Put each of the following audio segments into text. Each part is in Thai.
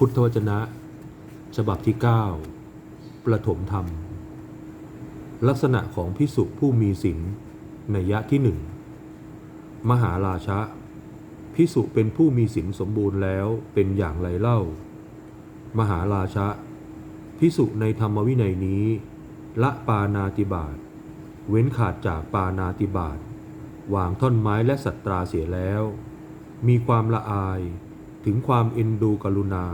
พุทธวจนะ ฉบับที่ 9 ประถมธรรม ลักษณะของพิสุผู้มีศีลในยะที่หนึ่งมหาราชะพิสุเป็นผู้มีศีลสมบูรณ์แล้วเป็นอย่างไรเล่า มหาราชะพิสุในธรรมวินัยนี้ ละปานาติบาตเว้นขาดจากปานาติบาตวางท่อนไม้และสัตตราเสียแล้ว มีความละอาย ถึงความเอ็นดูกรุณา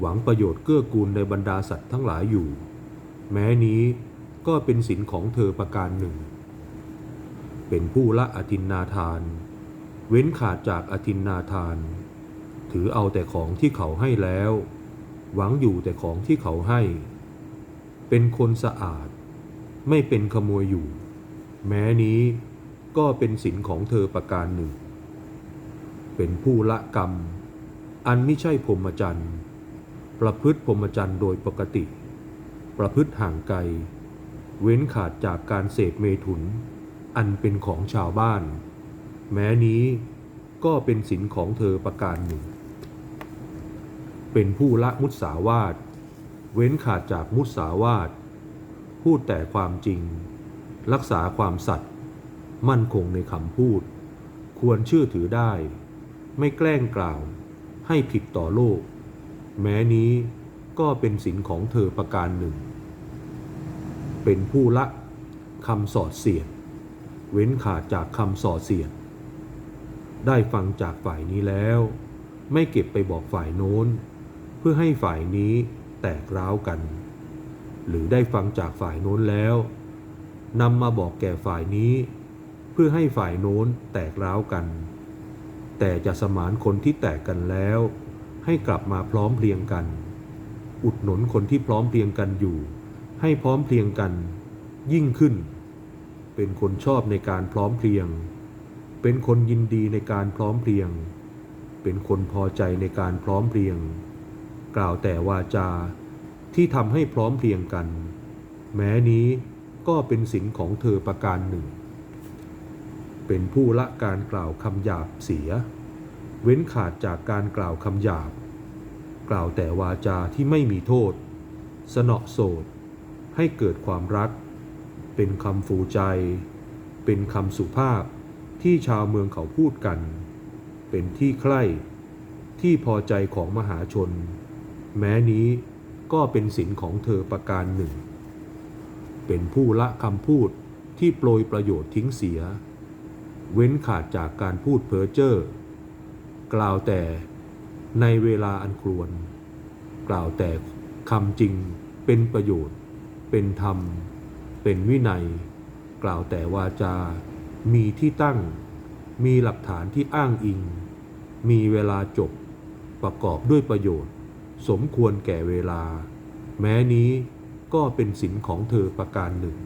หวังประโยชน์เกื้อกูลในบรรดาสัตว์ทั้งหลายอยู่ แม้นี้ก็เป็นศีลของเธอประการหนึ่ง เป็นผู้ละอธินนาทาน เว้นขาดจากอธินนาทาน ถือเอาแต่ของที่เขาให้แล้ว หวังอยู่แต่ของที่เขาให้ เป็นคนสะอาด ไม่เป็นขโมยอยู่ แม้นี้ก็เป็นศีลของเธอประการหนึ่ง เป็นผู้ละกรรม อันไม่ใช่พรหมจรรย์ ประพฤติพรหมจรรย์โดยปกติ ประพฤติห่างไกล เว้นขาดจากการเสพเมถุน อันเป็นของชาวบ้าน แม้นี้ก็เป็นศีลของเธอประการหนึ่ง เป็นผู้ละมุสาวาท เว้นขาดจากมุสาวาท พูดแต่ความจริง รักษาความสัตย์ มั่นคงในคำพูด ควรเชื่อถือได้ ไม่แกล้งกล่าว ให้ผิดต่อโลก แม้นี้ก็เป็นศีลของเธอประการหนึ่ง เป็นผู้ละคำสอดเสียด เว้นขาดจากคำสอดเสียด ได้ฟังจากฝ่ายนี้แล้ว ไม่เก็บไปบอกฝ่ายโน้น เพื่อให้ฝ่ายนี้แตกร้าวกัน หรือได้ฟังจากฝ่ายโน้นแล้วนำมาบอกแก่ฝ่ายนี้ เพื่อให้ฝ่ายโน้นแตกร้าวกัน แต่จะสมานคนที่แตกกันแล้ว ให้กลับมาพร้อมเพรียงกัน อุดหนุนคนที่พร้อมเพรียงกันอยู่ ให้พร้อมเพรียงกัน ยิ่งขึ้น เป็นคนชอบในการพร้อมเพรียง เป็นคนยินดีในการพร้อมเพรียง เป็นคนพอใจในการพร้อมเพรียง กล่าวแต่วาจาที่ทำให้พร้อมเพรียงกัน แม้นี้ก็เป็นศีลของเธอประการหนึ่ง เป็นผู้ละการกล่าวคำหยาบเสีย เว้นขาดจากการกล่าวคำหยาบ กล่าวแต่วาจาที่ไม่มีโทษ สนอโสด ให้เกิดความรัก เป็นคำฟูใจ เป็นคำสุภาพที่ชาวเมืองเขาพูดกัน เป็นที่ใคร่ที่พอใจของมหาชน แม้นี้ก็เป็นศีลของเธอประการหนึ่ง เป็นผู้ละคำพูดที่โปรยประโยชน์ทิ้งเสีย เว้นขาดจากการพูดเพ้อเจ้อ กล่าวแต่ในเวลาอันควร กล่าวแต่คำจริงเป็นประโยชน์ เป็นธรรม เป็นวินัย กล่าวแต่วาจา มีที่ตั้ง มีหลักฐานที่อ้างอิง มีเวลาจบ ประกอบด้วยประโยชน์ สมควรแก่เวลา แม้นี้ก็เป็นศีลของเธอประการหนึ่ง